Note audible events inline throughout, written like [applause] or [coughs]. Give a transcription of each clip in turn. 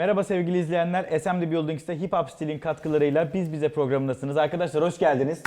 Merhaba sevgili izleyenler. SMD Buildings'te Hip Hop Stil'in katkılarıyla Biz Bize programındasınız. Arkadaşlar hoş geldiniz.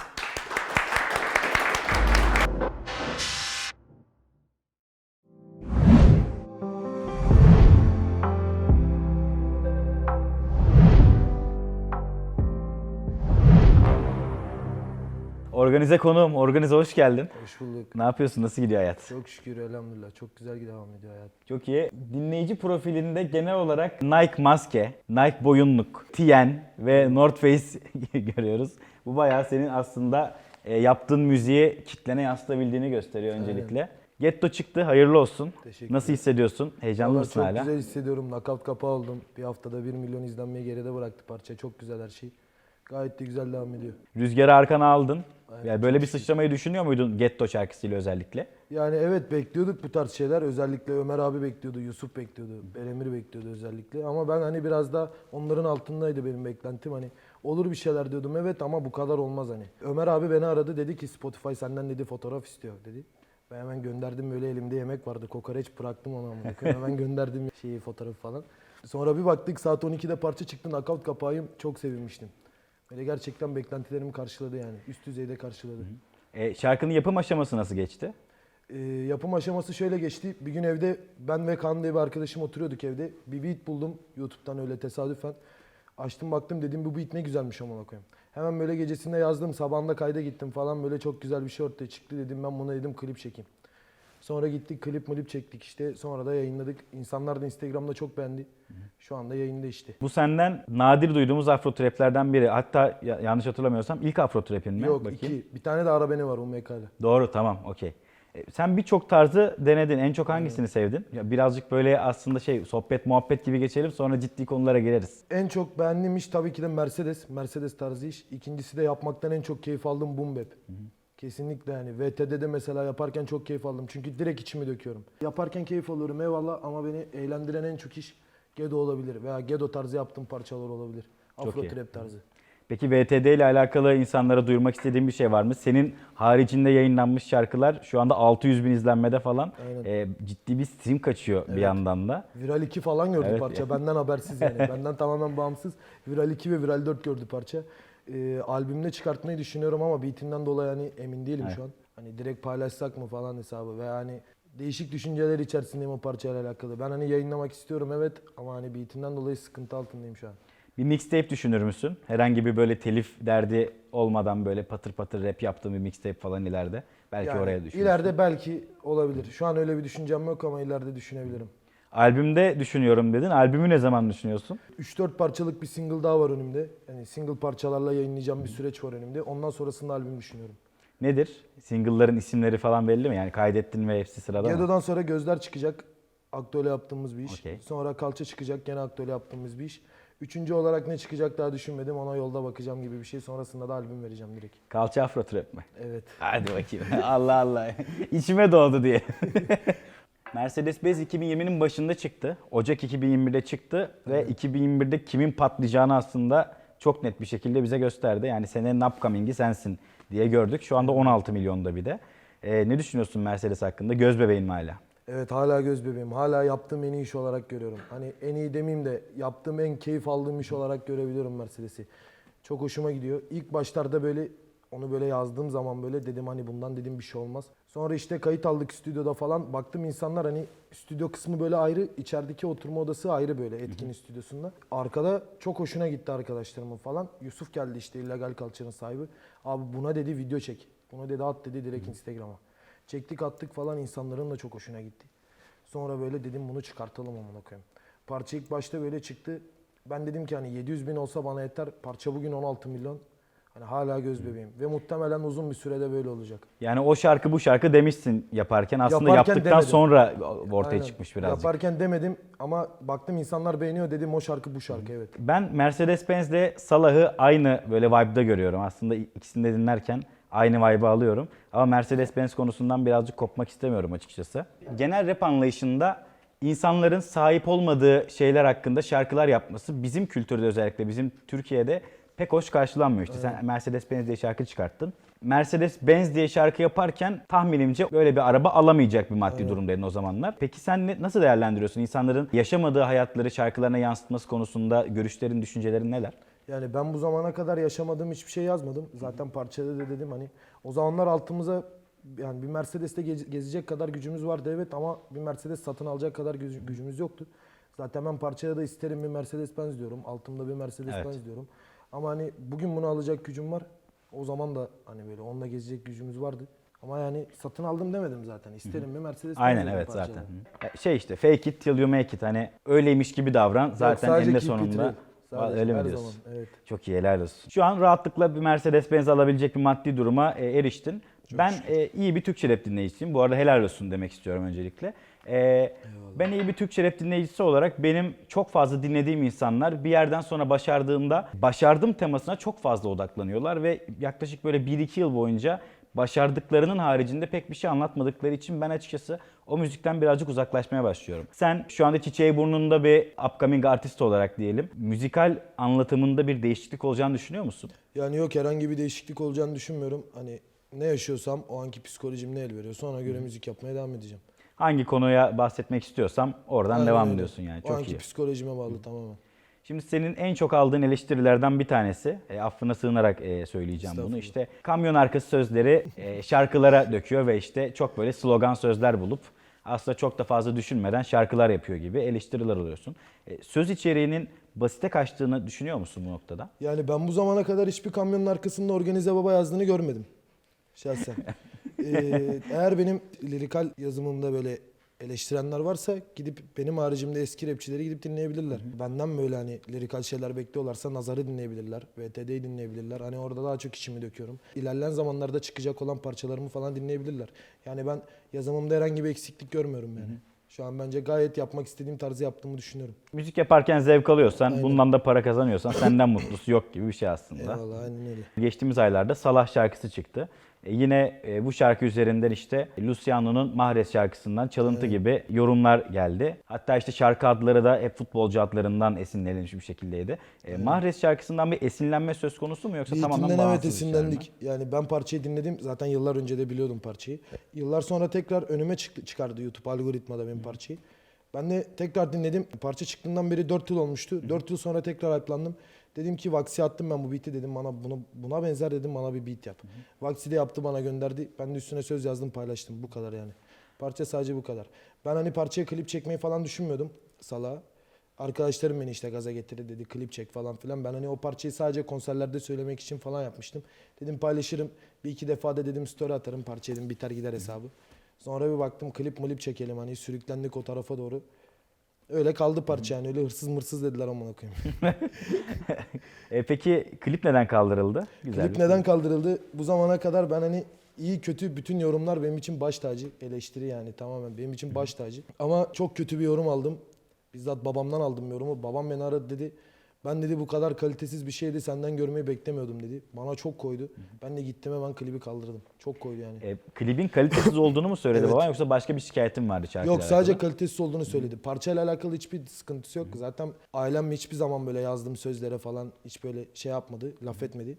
Organize konuğum, organize hoş geldin. Hoş bulduk. Ne yapıyorsun? Nasıl gidiyor hayat? Çok şükür elhamdülillah. Çok güzel devam ediyor hayat. Çok iyi. Dinleyici profilinde genel olarak Nike maske, Nike boyunluk, TN ve North Face [laughs] görüyoruz. Bu bayağı senin aslında e, yaptığın müziği kitlene yansıtabildiğini gösteriyor öncelikle. Getto çıktı, hayırlı olsun. Teşekkür Nasıl hissediyorsun? Heyecanlı mısın çok hala? güzel hissediyorum. Nakavt kapağı oldum. Bir haftada 1 milyon izlenmeyi geride bıraktı parça. Çok güzel her şey. Gayet de güzel devam ediyor. Rüzgarı arkana aldın. Aynen, yani böyle bir sıçramayı düşünüyor muydun Getto şarkısıyla özellikle? Yani evet bekliyorduk bu tarz şeyler. Özellikle Ömer abi bekliyordu, Yusuf bekliyordu, Beremir bekliyordu özellikle. Ama ben hani biraz da onların altındaydı benim beklentim. Hani olur bir şeyler diyordum evet ama bu kadar olmaz hani. Ömer abi beni aradı dedi ki Spotify senden dedi fotoğraf istiyor dedi. Ben hemen gönderdim böyle elimde yemek vardı. Kokoreç bıraktım ona amına. Hemen gönderdim [laughs] şeyi fotoğrafı falan. Sonra bir baktık saat 12'de parça çıktı. Nakavt kapağıyım. Çok sevinmiştim. Böyle gerçekten beklentilerimi karşıladı yani. Üst düzeyde karşıladı. E, şarkının yapım aşaması nasıl geçti? Ee, yapım aşaması şöyle geçti. Bir gün evde ben ve Kaan diye bir arkadaşım oturuyorduk evde. Bir beat buldum YouTube'dan öyle tesadüfen. Açtım baktım dedim bu beat ne güzelmiş amına koyayım. Hemen böyle gecesinde yazdım sabahında kayda gittim falan böyle çok güzel bir şey ortaya çıktı dedim ben buna dedim klip çekeyim. Sonra gittik klip klip çektik işte sonra da yayınladık. İnsanlar da Instagram'da çok beğendi. Şu anda yayında işte. Bu senden nadir duyduğumuz afro traplerden biri. Hatta ya- yanlış hatırlamıyorsam ilk afro trapin mi? Yok Bakayım. iki. Bir tane de ara beni var UMK'da. Doğru tamam okey. E, Sen birçok tarzı denedin. En çok hangisini sevdin? Ya birazcık böyle aslında şey sohbet muhabbet gibi geçelim sonra ciddi konulara gireriz. En çok beğendiğim iş tabii ki de Mercedes. Mercedes tarzı iş. İkincisi de yapmaktan en çok keyif aldığım boom bap. Kesinlikle yani. VTD'de mesela yaparken çok keyif aldım. Çünkü direkt içimi döküyorum. Yaparken keyif alıyorum eyvallah ama beni eğlendiren en çok iş Gedo olabilir. Veya Gedo tarzı yaptığım parçalar olabilir. Afro iyi. trap tarzı. Peki VTD ile alakalı insanlara duyurmak istediğin bir şey var mı? Senin haricinde yayınlanmış şarkılar şu anda 600 bin izlenmede falan. Aynen. E, ciddi bir stream kaçıyor bir yandan da. Viral 2 falan gördü Evet. parça. [laughs] Benden habersiz yani. Benden tamamen bağımsız. Viral 2 ve Viral 4 gördü parça. Ee, albümde çıkartmayı düşünüyorum ama beatinden dolayı hani emin değilim şu an. Hani direkt paylaşsak mı falan hesabı ve hani değişik düşünceler içerisindeyim o parçayla alakalı. Ben hani yayınlamak istiyorum evet ama hani beatinden dolayı sıkıntı altındayım şu an. Bir mixtape düşünür müsün? Herhangi bir böyle telif derdi olmadan böyle patır patır rap yaptığın bir mixtape falan ileride. Belki Yani oraya düşünürsün. ileride belki olabilir. Şu an öyle bir düşüncem yok ama ileride düşünebilirim. Albümde düşünüyorum dedin. Albümü ne zaman düşünüyorsun? 3-4 parçalık bir single daha var önümde. Yani single parçalarla yayınlayacağım bir süreç var önümde. Ondan sonrasında albüm düşünüyorum. Nedir? Single'ların isimleri falan belli mi? Yani kaydettin ve hepsi sırada mı? Gedo'dan sonra Gözler çıkacak. Aktuale yaptığımız bir iş. Okey. Sonra Kalça çıkacak. Gene aktuale yaptığımız bir iş. Üçüncü olarak ne çıkacak daha düşünmedim. Ona yolda bakacağım gibi bir şey. Sonrasında da albüm vereceğim direkt. Kalça afro trap mi? Evet. Hadi bakayım. [laughs] Allah Allah. İçime doğdu diye. [laughs] Mercedes-Benz 2020'nin başında çıktı. Ocak 2021'de çıktı ve 2021'de kimin patlayacağını aslında çok net bir şekilde bize gösterdi. Yani senenin upcoming'i sensin diye gördük. Şu anda 16 milyonda bir de. Ee, ne düşünüyorsun Mercedes hakkında? Göz bebeğin mi hala? Evet hala göz bebeğim. Hala yaptığım en iyi iş olarak görüyorum. Hani en iyi demeyeyim de yaptığım en keyif aldığım iş olarak görebiliyorum Mercedes'i. Çok hoşuma gidiyor. İlk başlarda böyle onu böyle yazdığım zaman böyle dedim hani bundan dedim bir şey olmaz. Sonra işte kayıt aldık stüdyoda falan. Baktım insanlar hani stüdyo kısmı böyle ayrı, içerideki oturma odası ayrı böyle etkin stüdyosunda. Arkada çok hoşuna gitti arkadaşlarımın falan. Yusuf geldi işte illegal culture'ın sahibi. Abi buna dedi video çek. Bunu dedi at dedi direkt Instagram'a. Çektik attık falan insanların da çok hoşuna gitti. Sonra böyle dedim bunu çıkartalım amına koyayım. Parça ilk başta böyle çıktı. Ben dedim ki hani 700 bin olsa bana yeter. Parça bugün 16 milyon. Hani hala göz bebeğim. Ve muhtemelen uzun bir sürede böyle olacak. Yani o şarkı bu şarkı demişsin yaparken. Aslında Yaparken yaptıktan demedim. sonra ortaya Aynen. çıkmış birazcık. Yaparken demedim ama baktım insanlar beğeniyor dedim o şarkı bu şarkı evet. Ben Mercedes-Benz'de Salah'ı aynı böyle vibe'da görüyorum. Aslında ikisini de dinlerken aynı vibe'ı alıyorum. Ama Mercedes-Benz konusundan birazcık kopmak istemiyorum açıkçası. Genel rap anlayışında insanların sahip olmadığı şeyler hakkında şarkılar yapması bizim kültürde özellikle bizim Türkiye'de pek hoş karşılanmıyor işte. Sen Mercedes-Benz diye şarkı çıkarttın. Mercedes-Benz diye şarkı yaparken tahminimce böyle bir araba alamayacak bir maddi durumdaydın o zamanlar. Peki sen ne, nasıl değerlendiriyorsun? İnsanların yaşamadığı hayatları şarkılarına yansıtması konusunda görüşlerin, düşüncelerin neler? Yani ben bu zamana kadar yaşamadığım hiçbir şey yazmadım. Zaten parçada da dedim hani o zamanlar altımıza yani bir Mercedes'te gez- gezecek kadar gücümüz vardı evet ama bir Mercedes satın alacak kadar güc- gücümüz yoktu. Zaten ben parçaya da isterim bir Mercedes Benz diyorum. Altımda bir Mercedes Evet. Benz diyorum. Ama hani bugün bunu alacak gücüm var. O zaman da hani böyle onunla gezecek gücümüz vardı. Ama yani satın aldım demedim zaten. İsterim bir Mercedes Aynen evet parçada. zaten. Hı. Ya Şey işte fake it till you make it hani öyleymiş gibi davran zaten sadece eninde keep it sonunda. Sadece, öyle mi her diyorsun? zaman, evet. Çok iyi helal olsun. Şu an rahatlıkla bir Mercedes-Benz alabilecek bir maddi duruma e, eriştin. ben e, iyi bir Türkçe rap dinleyicisiyim. Bu arada helal olsun demek istiyorum öncelikle. E, ben iyi bir Türkçe rap dinleyicisi olarak benim çok fazla dinlediğim insanlar bir yerden sonra başardığında başardım temasına çok fazla odaklanıyorlar ve yaklaşık böyle 1-2 yıl boyunca başardıklarının haricinde pek bir şey anlatmadıkları için ben açıkçası o müzikten birazcık uzaklaşmaya başlıyorum. Sen şu anda çiçeği burnunda bir upcoming artist olarak diyelim. Müzikal anlatımında bir değişiklik olacağını düşünüyor musun? Yani yok herhangi bir değişiklik olacağını düşünmüyorum. Hani ne yaşıyorsam o anki psikolojim ne el veriyorsa ona göre müzik yapmaya devam edeceğim. Hangi konuya bahsetmek istiyorsam oradan Aynen devam öyle. ediyorsun yani. O Çok anki iyi. psikolojime bağlı tamamen. Şimdi senin en çok aldığın eleştirilerden bir tanesi, e, affına sığınarak e, söyleyeceğim bunu. İşte kamyon arkası sözleri e, şarkılara döküyor ve işte çok böyle slogan sözler bulup aslında çok da fazla düşünmeden şarkılar yapıyor gibi eleştiriler alıyorsun. E, söz içeriğinin basite kaçtığını düşünüyor musun bu noktada? Yani ben bu zamana kadar hiçbir kamyonun arkasında organize baba yazdığını görmedim. Şahsen. [laughs] Ee, eğer benim lirikal yazımımda böyle eleştirenler varsa gidip benim haricimde eski rapçileri gidip dinleyebilirler. Benden böyle hani lirikal şeyler bekliyorlarsa Nazar'ı dinleyebilirler. VTD'yi dinleyebilirler. Hani orada daha çok içimi döküyorum. İlerleyen zamanlarda çıkacak olan parçalarımı falan dinleyebilirler. Yani ben yazımımda herhangi bir eksiklik görmüyorum yani. Şu an bence gayet yapmak istediğim tarzı yaptığımı düşünüyorum. Müzik yaparken zevk alıyorsan, Aynen. bundan da para kazanıyorsan senden mutlusu yok gibi bir şey aslında. Eyvallah aynen öyle. Geçtiğimiz aylarda Salah şarkısı çıktı. E, yine e, bu şarkı üzerinden işte Luciano'nun Mahrez şarkısından çalıntı gibi yorumlar geldi. Hatta işte şarkı adları da hep futbolcu adlarından esinlenmiş bir şekildeydi. E, Mahrez şarkısından bir esinlenme söz konusu mu yoksa tamamen Beatinden evet bağımsız bir mi? esinlendik. Yani ben parçayı dinledim. Zaten yıllar önce de biliyordum parçayı. Yıllar sonra tekrar önüme çıktı, çıkardı YouTube algoritmada benim parçayı. Ben de tekrar dinledim. Parça çıktığından beri 4 yıl olmuştu. 4 yıl sonra tekrar hype'landım. Dedim ki Vaxi attım ben bu beat'i dedim bana bunu buna benzer dedim bana bir beat yap. Vaxi de yaptı bana gönderdi. Ben de üstüne söz yazdım paylaştım bu kadar yani. Parça sadece bu kadar. Ben hani parçaya klip çekmeyi falan düşünmüyordum Salah'a. Arkadaşlarım beni işte gaza getirdi dedi klip çek falan filan. Ben hani o parçayı sadece konserlerde söylemek için falan yapmıştım. Dedim paylaşırım. Bir iki defa da dedim story atarım parça dedim biter gider hesabı. Sonra bir baktım klip mulip çekelim hani sürüklendik o tarafa doğru. Öyle kaldı parça yani öyle hırsız mırsız dediler amına koyayım. [laughs] E, peki klip neden kaldırıldı? Güzel. Klip neden kaldırıldı? Bu zamana kadar ben hani iyi kötü bütün yorumlar benim için baş tacı. Eleştiri yani tamamen benim için baş tacı. Ama çok kötü bir yorum aldım. Bizzat babamdan aldım yorumu. Babam beni aradı dedi. Ben dedi bu kadar kalitesiz bir şeydi senden görmeyi beklemiyordum dedi. Bana çok koydu. Ben de gittim hemen klibi kaldırdım. Çok koydu yani. E, klibin kalitesiz olduğunu mu söyledi [laughs] Evet. baban yoksa başka bir şikayetin vardı şarkıyla Yok sadece alakalı? kalitesiz olduğunu söyledi. Parçayla alakalı hiçbir sıkıntısı yok. Zaten ailem hiçbir zaman böyle yazdığım sözlere falan hiç böyle şey yapmadı, laf etmedi.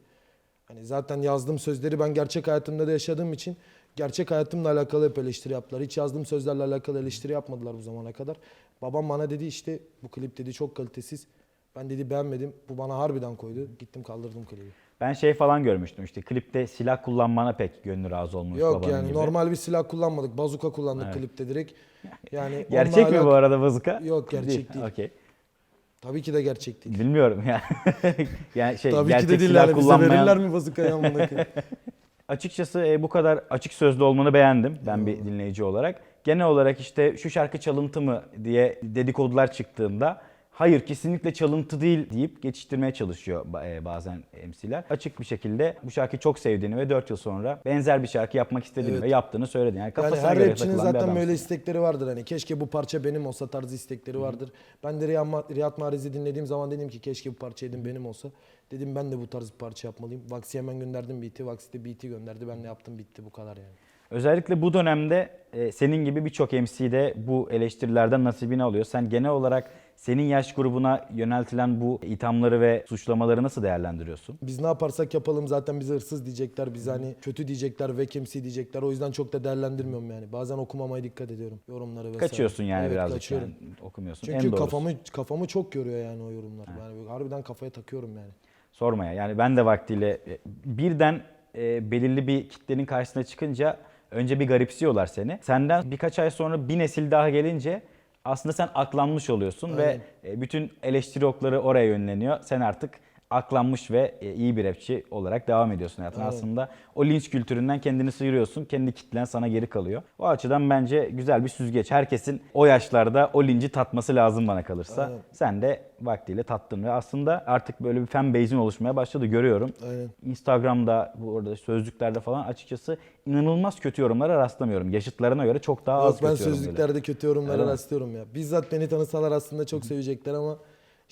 Hani zaten yazdığım sözleri ben gerçek hayatımda da yaşadığım için gerçek hayatımla alakalı hep eleştiri yaptılar. Hiç yazdığım sözlerle alakalı eleştiri yapmadılar bu zamana kadar. Babam bana dedi işte bu klip dedi çok kalitesiz. Ben dedi beğenmedim. Bu bana harbiden koydu. Gittim kaldırdım klibi. Ben şey falan görmüştüm işte klipte silah kullanmana pek gönlü razı olmuş Yok babanın yani gibi. normal bir silah kullanmadık. Bazuka kullandık Evet. klipte direkt. [laughs] Yani Gerçek onunla mi alak- bu arada bazuka? Yok, gerçek değil. Okey. Tabii ki de gerçek değil. Bilmiyorum ya. [laughs] yani şey Tabii gerçek ki de değil silah bize kullanmayan- verirler mi bazukayı amına koyayım? [laughs] Açıkçası e, bu kadar açık sözlü olmanı beğendim ben bir dinleyici olarak. Genel olarak işte şu şarkı çalıntı mı diye dedikodular çıktığında hayır kesinlikle çalıntı değil deyip geçiştirmeye çalışıyor e, bazen MC'ler. Açık bir şekilde bu şarkıyı çok sevdiğini ve 4 yıl sonra benzer bir şarkı yapmak istediğini Evet. ve yaptığını söyledi. Yani Yani her rapçinin zaten böyle istekleri vardır hani keşke bu parça benim olsa tarzı istekleri vardır. Ben de Riyad, Ma- Riyad Mahrez'i dinlediğim zaman dedim ki keşke bu parça dedim benim olsa. Dedim ben de bu tarz bir parça yapmalıyım. Vaxi hemen gönderdim beat'i. Vaxi de beat'i gönderdi. Ben de yaptım bitti bu kadar yani. Özellikle bu dönemde e, senin gibi birçok MC de bu eleştirilerden nasibini alıyor. Sen genel olarak senin yaş grubuna yöneltilen bu ithamları ve suçlamaları nasıl değerlendiriyorsun? Biz ne yaparsak yapalım zaten bize hırsız diyecekler, bize hani kötü diyecekler, vekemsi diyecekler. O yüzden çok da değerlendirmiyorum yani. Bazen okumamaya dikkat ediyorum yorumları vesaire. Kaçıyorsun yani Evet, birazcık kaçıyorum. yani okumuyorsun. Çünkü en doğrusu. kafamı kafamı çok yoruyor yani o yorumlar. Yani böyle harbiden kafaya takıyorum yani. Sormaya. Yani ben de vaktiyle e, birden e, belirli bir kitlenin karşısına çıkınca önce bir garipsiyorlar seni. Senden birkaç ay sonra bir nesil daha gelince aslında sen aklanmış oluyorsun ve e, bütün eleştiri okları oraya yönleniyor. Sen artık aklanmış ve e, iyi bir rapçi olarak devam ediyorsun hayatına. Aslında o linç kültüründen kendini sıyırıyorsun. Kendi kitlen sana geri kalıyor. O açıdan bence güzel bir süzgeç. Herkesin o yaşlarda o linci tatması lazım bana kalırsa. Aynen. Sen de vaktiyle tattın ve aslında artık böyle bir fan base'in oluşmaya başladı görüyorum. Aynen. Instagram'da, bu arada sözlüklerde falan açıkçası inanılmaz kötü yorumlara rastlamıyorum. Yaşıtlarına göre çok daha az Yok ben kötü geliyor. sözlüklerde kötü yorumlara rastlıyorum ya. Bizzat beni tanısalar aslında çok sevecekler ama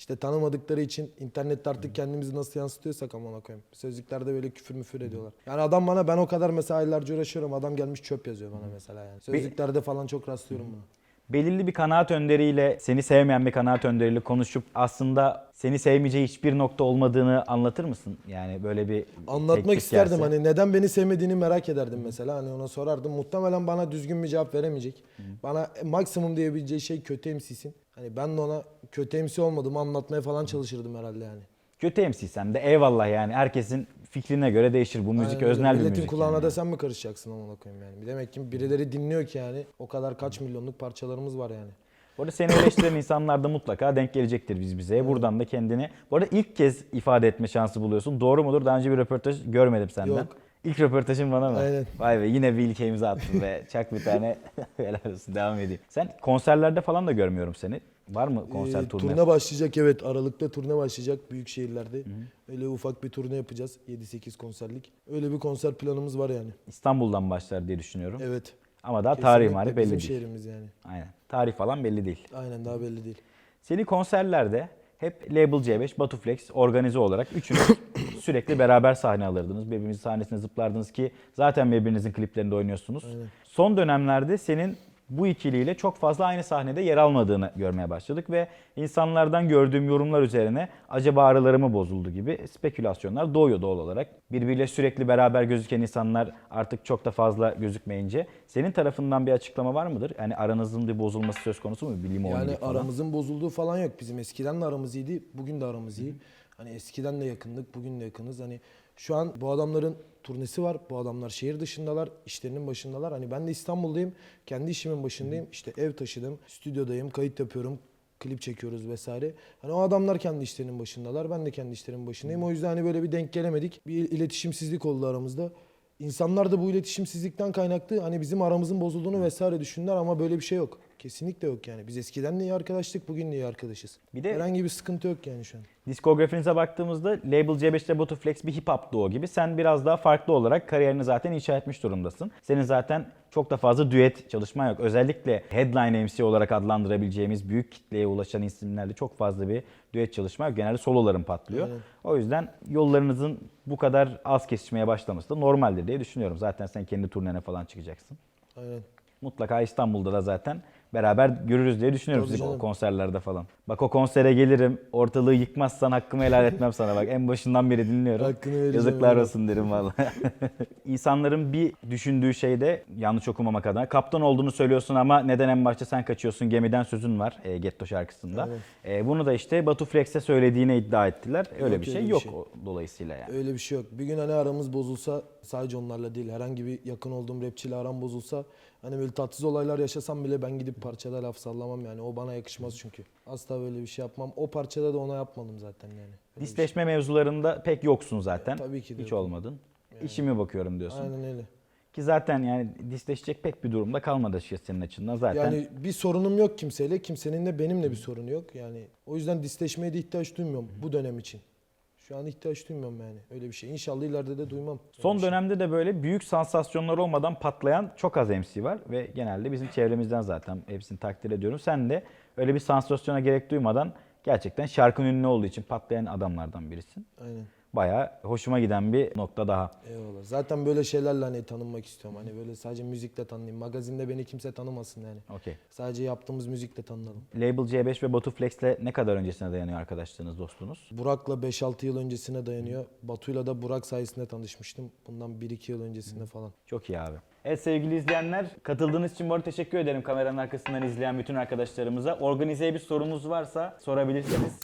işte tanımadıkları için internette artık kendimizi nasıl yansıtıyorsak amına koyayım. Sözlüklerde böyle küfür müfür ediyorlar. Yani adam bana ben o kadar mesela aylarca uğraşıyorum. Adam gelmiş çöp yazıyor bana mesela yani. Sözlüklerde falan çok rastlıyorum buna. Belirli bir kanaat önderiyle, seni sevmeyen bir kanaat önderiyle konuşup aslında seni sevmeyeceği hiçbir nokta olmadığını anlatır mısın? Yani böyle bir Anlatmak teklif isterdim gelse. hani neden beni sevmediğini merak ederdim mesela hani ona sorardım. Muhtemelen bana düzgün bir cevap veremeyecek. Bana maksimum diyebileceği şey kötü MC'sin. Hani ben de ona kötü MC olmadığımı anlatmaya falan çalışırdım herhalde yani. Kötü MC'sen de eyvallah yani herkesin fikrine göre değişir. Bu müzik Aynen öznel bir Milletin müzik. kulağına yani. da sen mi karışacaksın amına koyayım yani. Demek ki birileri dinliyor ki yani. O kadar kaç milyonluk parçalarımız var yani. Bu arada seni eleştiren insanlar da mutlaka denk gelecektir biz bize. Buradan da kendini... Bu arada ilk kez ifade etme şansı buluyorsun. Doğru mudur? Daha önce bir röportaj görmedim senden. Yok. İlk röportajın bana mı? Aynen. Vay be yine bir ilke imza attın ve [laughs] çak bir tane [laughs] helal olsun devam edeyim. Sen konserlerde falan da görmüyorum seni. Var mı konser Ee, turne? turne başlayacak evet. Aralıkta turne başlayacak büyük şehirlerde. Öyle ufak bir turne yapacağız. 7-8 konserlik. Öyle bir konser planımız var yani. İstanbul'dan başlar diye düşünüyorum. Evet. Ama daha tarih mari belli bizim değil. şehrimiz yani. Aynen. Tarih falan belli değil. Aynen daha belli değil. Seni konserlerde hep Label C5, Batuflex organize olarak üçünüz [coughs] sürekli beraber sahne alırdınız. Birbirinizin sahnesine zıplardınız ki zaten birbirinizin kliplerinde oynuyorsunuz. Son dönemlerde senin bu ikiliyle çok fazla aynı sahnede yer almadığını görmeye başladık ve insanlardan gördüğüm yorumlar üzerine acaba araları mı bozuldu gibi spekülasyonlar doğuyor doğal olarak. Birbiriyle sürekli beraber gözüken insanlar artık çok da fazla gözükmeyince senin tarafından bir açıklama var mıdır? Yani aranızın bir bozulması söz konusu mu? Bir limon Yani falan. aramızın bozulduğu falan yok. Bizim eskiden de aramız iyiydi. Bugün de aramız iyi. Hani eskiden de yakındık. Bugün de yakınız. Hani şu an bu adamların turnesi var. Bu adamlar şehir dışındalar. işlerinin başındalar. Hani ben de İstanbul'dayım. Kendi işimin başındayım. İşte ev taşıdım. Stüdyodayım. Kayıt yapıyorum. Klip çekiyoruz vesaire. Hani o adamlar kendi işlerinin başındalar. Ben de kendi işlerimin başındayım. O yüzden hani böyle bir denk gelemedik. Bir iletişimsizlik oldu aramızda. İnsanlar da bu iletişimsizlikten kaynaklı hani bizim aramızın bozulduğunu vesaire düşündüler ama böyle bir şey yok. Kesinlikle yok yani. Biz eskiden de iyi arkadaştık, bugün de iyi arkadaşız. Bir de- Herhangi bir sıkıntı yok yani şu an. Diskografinize baktığımızda Label C5 ile Butterflex bir hip hop duo gibi. Sen biraz daha farklı olarak kariyerini zaten inşa etmiş durumdasın. Senin zaten çok da fazla düet çalışman yok. Özellikle headline MC olarak adlandırabileceğimiz büyük kitleye ulaşan isimlerle çok fazla bir düet çalışma yok. Genelde soloların patlıyor. O yüzden yollarınızın bu kadar az kesişmeye başlaması da normaldir diye düşünüyorum. Zaten sen kendi turnene falan çıkacaksın. Aynen. Mutlaka İstanbul'da da zaten beraber görürüz diye düşünüyorum Tabii sizi canım. konserlerde falan. Bak o konsere gelirim, ortalığı yıkmazsan hakkımı helal etmem sana bak. En başından beri dinliyorum. Hakkını vereceğim, Yazıklar evet. olsun derim valla. [laughs] İnsanların bir düşündüğü şey de yanlış okumamak adına. Kaptan olduğunu söylüyorsun ama neden en başta sen kaçıyorsun gemiden sözün var e, Getto şarkısında. E, bunu da işte Batu Flex'e söylediğine iddia ettiler. Öyle Yok, bir şey öyle bir yok şey. o- dolayısıyla yani. Öyle bir şey yok. Bir gün hani aramız bozulsa sadece onlarla değil herhangi bir yakın olduğum rapçiyle aram bozulsa hani böyle tatsız olaylar yaşasam bile ben gidip parçada laf sallamam yani. O bana yakışmaz çünkü. Asla böyle bir şey yapmam. O parçada da ona yapmadım zaten yani. Öyle bir şey. Disleşme mevzularında pek yoksun zaten. Tabii ki de Hiç olmadın. İşime bakıyorum diyorsun. Aynen öyle. Ki zaten yani disleşecek pek bir durumda kalmadı açıkçası senin açından zaten. Yani bir sorunum yok kimseyle. Kimsenin de benimle bir sorunu yok. Yani o yüzden disleşmeye de ihtiyaç duymuyorum bu dönem için. Şu an ihtiyaç duymuyorum yani. Öyle bir şey. İnşallah ileride de duymam. Son şey. dönemde de böyle büyük sansasyonlar olmadan patlayan çok az MC var ve genelde bizim çevremizden zaten hepsini takdir ediyorum. Sen de öyle bir sansasyona gerek duymadan gerçekten şarkının ünlü olduğu için patlayan adamlardan birisin. Aynen. Bayağı hoşuma giden bir nokta daha. Eyvallah. Zaten böyle şeylerle hani tanınmak istiyorum. Hani böyle sadece müzikle tanınayım. Magazinde beni kimse tanımasın yani. Okey. Sadece yaptığımız müzikle tanınalım. Label C5 ve Batu Flex'le ne kadar öncesine dayanıyor arkadaşlığınız, dostluğunuz? Burak'la 5-6 yıl öncesine dayanıyor. Batu'yla da Burak sayesinde tanışmıştım. Bundan 1-2 yıl öncesinde falan. Çok iyi abi. Evet sevgili izleyenler katıldığınız için bu arada teşekkür ederim kameranın arkasından izleyen bütün arkadaşlarımıza. Organizeye bir sorunuz varsa sorabilirsiniz.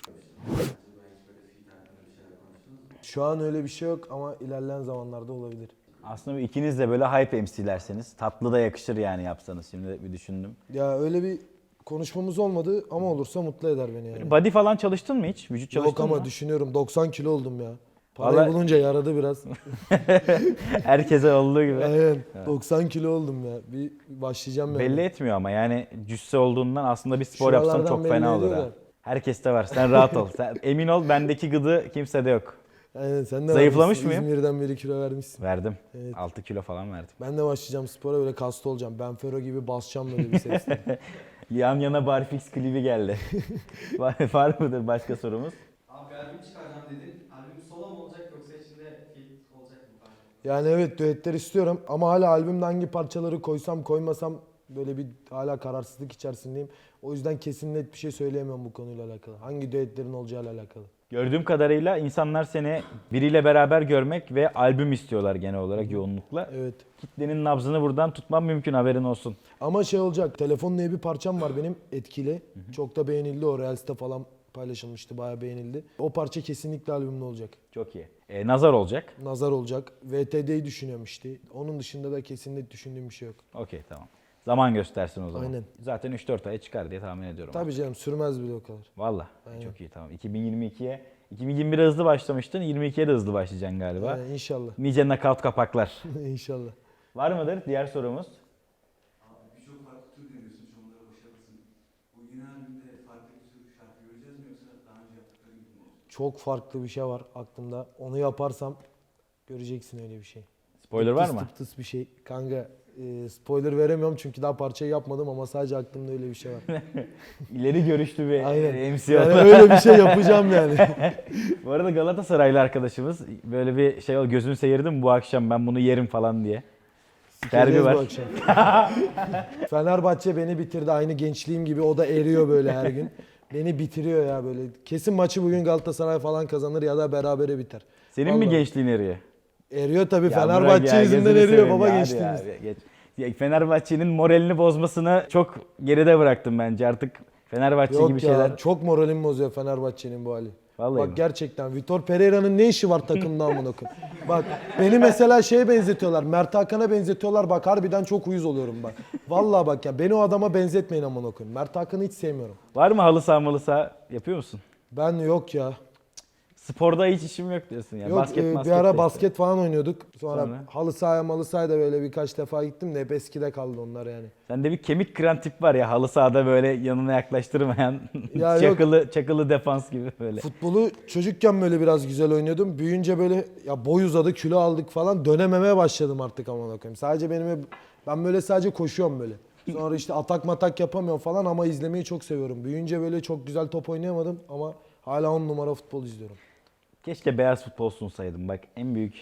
Şu an öyle bir şey yok ama ilerleyen zamanlarda olabilir. Aslında bir ikiniz de böyle hype MC'lerseniz tatlı da yakışır yani yapsanız şimdi bir düşündüm. Ya öyle bir konuşmamız olmadı ama olursa mutlu eder beni yani. Body falan çalıştın mı hiç? Vücut Yok çalıştın ama mı? düşünüyorum 90 kilo oldum ya. Parayı Vallahi- bulunca yaradı biraz. [laughs] Herkese olduğu gibi. Aynen 90 kilo oldum ya. Bir başlayacağım yani. Belli etmiyor ama yani cüsse olduğundan aslında bir spor yapsan Şuralardan çok belli fena olur ediyor ha. da. Herkeste var. Sen rahat ol. Sen emin ol bendeki gıdı kimsede yok. Aynen sen de Zayıflamış vermişsin, mıyım? İzmir'den beri kilo vermişsin. Verdim. Evet. 6 kilo falan verdim. Ben de başlayacağım spora böyle kaslı olacağım. Ben Fero gibi basacağım böyle bir sesle. [laughs] Yan yana barfix klibi geldi. [laughs] var, var mıdır başka sorumuz? Abi albüm çıkaracağım dedin. Albüm solo mu olacak yoksa içinde feat olacak mı? yani evet düetler istiyorum ama hala albümde hangi parçaları koysam koymasam böyle bir hala kararsızlık içerisindeyim. O yüzden kesin net bir şey söyleyemem bu konuyla alakalı. Hangi düetlerin olacağıyla alakalı. Gördüğüm kadarıyla insanlar seni biriyle beraber görmek ve albüm istiyorlar genel olarak yoğunlukla. Evet. Kitlenin nabzını buradan tutmam mümkün haberin olsun. Ama şey olacak. Telefon diye bir parçam var benim etkili. Çok da beğenildi o Reels'te falan paylaşılmıştı. Bayağı beğenildi. O parça kesinlikle albümde olacak. Çok iyi. E, nazar olacak. Nazar olacak. VTD'yi düşünüyorum işte. Onun dışında da kesinlikle düşündüğüm bir şey yok. Okey tamam. Zaman göstersin o zaman. Aynen. Zaten 3-4 aya çıkar diye tahmin ediyorum. Tabii canım sürmez bile o kadar. Valla. Aynen. Çok iyi tamam. 2022'ye 2021'e hızlı başlamıştın. 22'ye de hızlı başlayacaksın galiba. Yani inşallah. Nice nakavt kapaklar. [laughs] inşallah. Var mıdır diğer sorumuz? Abi birçok farklı tür deniyorsun. Çoğunları başarılısın. Bu yeni albümde farklı bir tür şarkı göreceğiz mi yoksa daha önce yaptıkları gibi mi olacak? Çok farklı bir şey var aklımda. Onu yaparsam göreceksin öyle bir şey. Spoiler var Tıs mı? tıp tıs bir şey. Kanka e, spoiler veremiyorum çünkü daha parçayı yapmadım ama sadece aklımda öyle bir şey var. [laughs] İleri görüşlü bir Aynen. MC Yani öyle bir şey yapacağım yani. [laughs] Bu arada Galatasaraylı arkadaşımız böyle bir şey ol gözünü seyirdim bu akşam ben bunu yerim falan diye. Derbi var. bu akşam. [laughs] Fenerbahçe beni bitirdi. Aynı gençliğim gibi o da eriyor böyle her gün. Beni bitiriyor ya böyle. Kesin maçı bugün Galatasaray falan kazanır ya da berabere biter. Senin mi Vallahi. gençliğin eriyor? Eriyor tabii. Ya Fenerbahçe yüzünden eriyor baba gençliğimiz. ya, geç. Fenerbahçe'nin moralini bozmasını çok geride bıraktım bence artık. Fenerbahçe Yok gibi ya şeyler. çok moralim bozuyor Fenerbahçe'nin bu hali. Vallahi Bak mi? gerçekten Vitor Pereira'nın ne işi var takımda amına koyayım. Bak beni mesela şeye benzetiyorlar. Mert Hakan'a benzetiyorlar. Bak harbiden çok uyuz oluyorum bak. Vallahi bak ya beni o adama benzetmeyin amına koyayım. Mert Hakan'ı hiç sevmiyorum. Var mı halı saha malı saha yapıyor musun? Ben yok ya. Sporda hiç işim yok diyorsun ya. Yok basket, e, basket bir ara de işte. basket falan oynuyorduk. Sonra, Sonra? halı sahaya malı sahaya da böyle birkaç defa gittim de hep eskide kaldı onlar yani. Sende bir kemik kıran tip var ya halı sahada böyle yanına yaklaştırmayan [laughs] Ya yok. çakılı çakılı defans gibi böyle. Futbolu çocukken böyle biraz güzel oynuyordum. Büyüyünce böyle ya boy uzadı, kilo aldık falan dönememeye başladım artık aman koyayım. Sadece benim hep- ben böyle sadece koşuyorum böyle. Sonra işte atak matak yapamıyorum falan ama izlemeyi çok seviyorum. Büyüyünce böyle çok güzel top oynayamadım ama hala on numara futbol izliyorum. Keşke beyaz futbol sunsaydım bak en büyük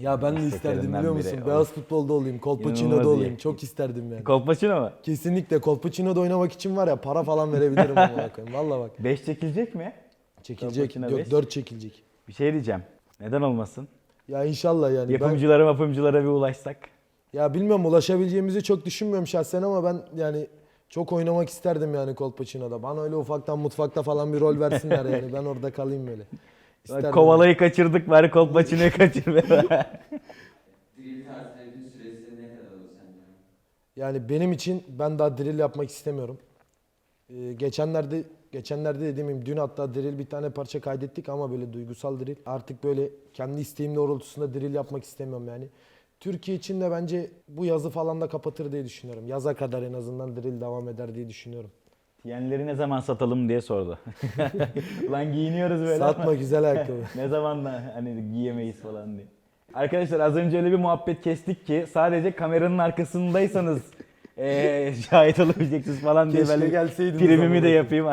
Ya ben de isterdim biliyor biri. musun? Of. Beyaz futbolda olayım, Kolpaçino'da İnanılmaz olayım. iyi. Çok isterdim yani. Kolpaçino mu? Kesinlikle Kolpaçino'da oynamak için var ya para falan verebilirim amına koyayım. Valla bak. [laughs] 5 çekilecek mi? Çekilecek. Kolpaçino beş. Yok 4 çekilecek. Bir şey diyeceğim. Neden olmasın? Ya inşallah yani. Ben, Yapımcılara yapımcılara bir ulaşsak. ya bilmiyorum ulaşabileceğimizi çok düşünmüyorum şahsen ama ben yani çok oynamak isterdim yani Kolpaçino'da. Bana öyle ufaktan mutfakta falan bir rol versinler yani. [laughs] Ben orada kalayım böyle. İsterdim. Kovalayı kaçırdık bari Kolpaçino'yu kaçır be. [laughs] Drill tarzı süresi ne kadar olur sence? Yani benim için ben daha drill yapmak istemiyorum. Ee, geçenlerde geçenlerde dediğim dün hatta drill bir tane parça kaydettik ama böyle duygusal drill. Artık böyle kendi isteğim doğrultusunda drill yapmak istemiyorum yani. Türkiye için de bence bu yazı falan da kapatır diye düşünüyorum. Yaza kadar en azından drill devam eder diye düşünüyorum. Diyenleri ne zaman satalım diye sordu. [laughs] Lan giyiniyoruz böyle Satma ama güzel ayakkabı. [laughs] ne zaman da hani giyemeyiz falan diye. Arkadaşlar az önce öyle bir muhabbet kestik ki sadece kameranın arkasındaysanız [laughs] eee şahit olabileceksiniz falan diye Keşke böyle gelseydiniz primimi de yapayım.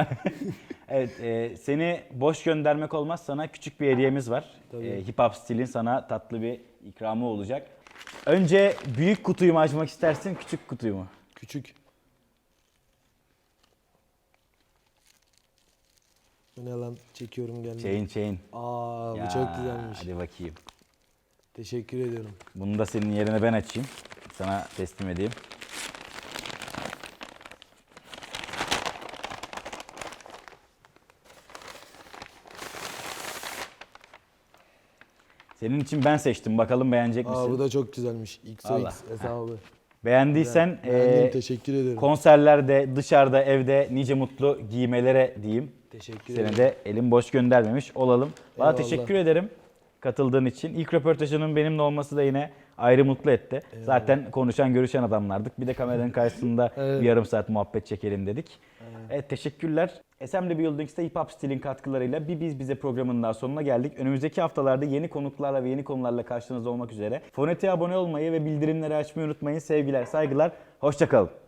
Evet, e, seni boş göndermek olmaz. Sana küçük bir hediyemiz var. Tabii. E, Hip Hop Stil'in sana tatlı bir ikramı olacak. Önce büyük kutuyu mu açmak istersin, küçük kutuyu mu? Küçük. Bu ne lan? Çekiyorum gelmiyor. Chain chain. Aa bu Ya, çok güzelmiş. Hadi bakayım. Teşekkür ediyorum. Bunu da senin yerine ben açayım. Sana teslim edeyim. Senin için ben seçtim. Bakalım beğenecek misin? Aa bu da çok güzelmiş. XOX Allah. hesabı. Beğendiysen Beğendim, teşekkür ederim. konserlerde, dışarıda, evde nice mutlu giymelere diyeyim. teşekkür Seni ederim. de elim boş göndermemiş olalım. Eyvallah. teşekkür ederim katıldığın için. İlk röportajının benimle olması da yine ayrı mutlu etti. Zaten konuşan, görüşen adamlardık. Bir de kameranın karşısında [laughs] bir yarım saat muhabbet çekelim dedik. Evet teşekkürler. Assembly Buildings'te Hip Hop Stil'in katkılarıyla bir biz bize programının daha sonuna geldik. Önümüzdeki haftalarda yeni konuklarla ve yeni konularla karşınızda olmak üzere. Fonetik'e abone olmayı ve bildirimleri açmayı unutmayın. Sevgiler, saygılar. Hoşçakalın.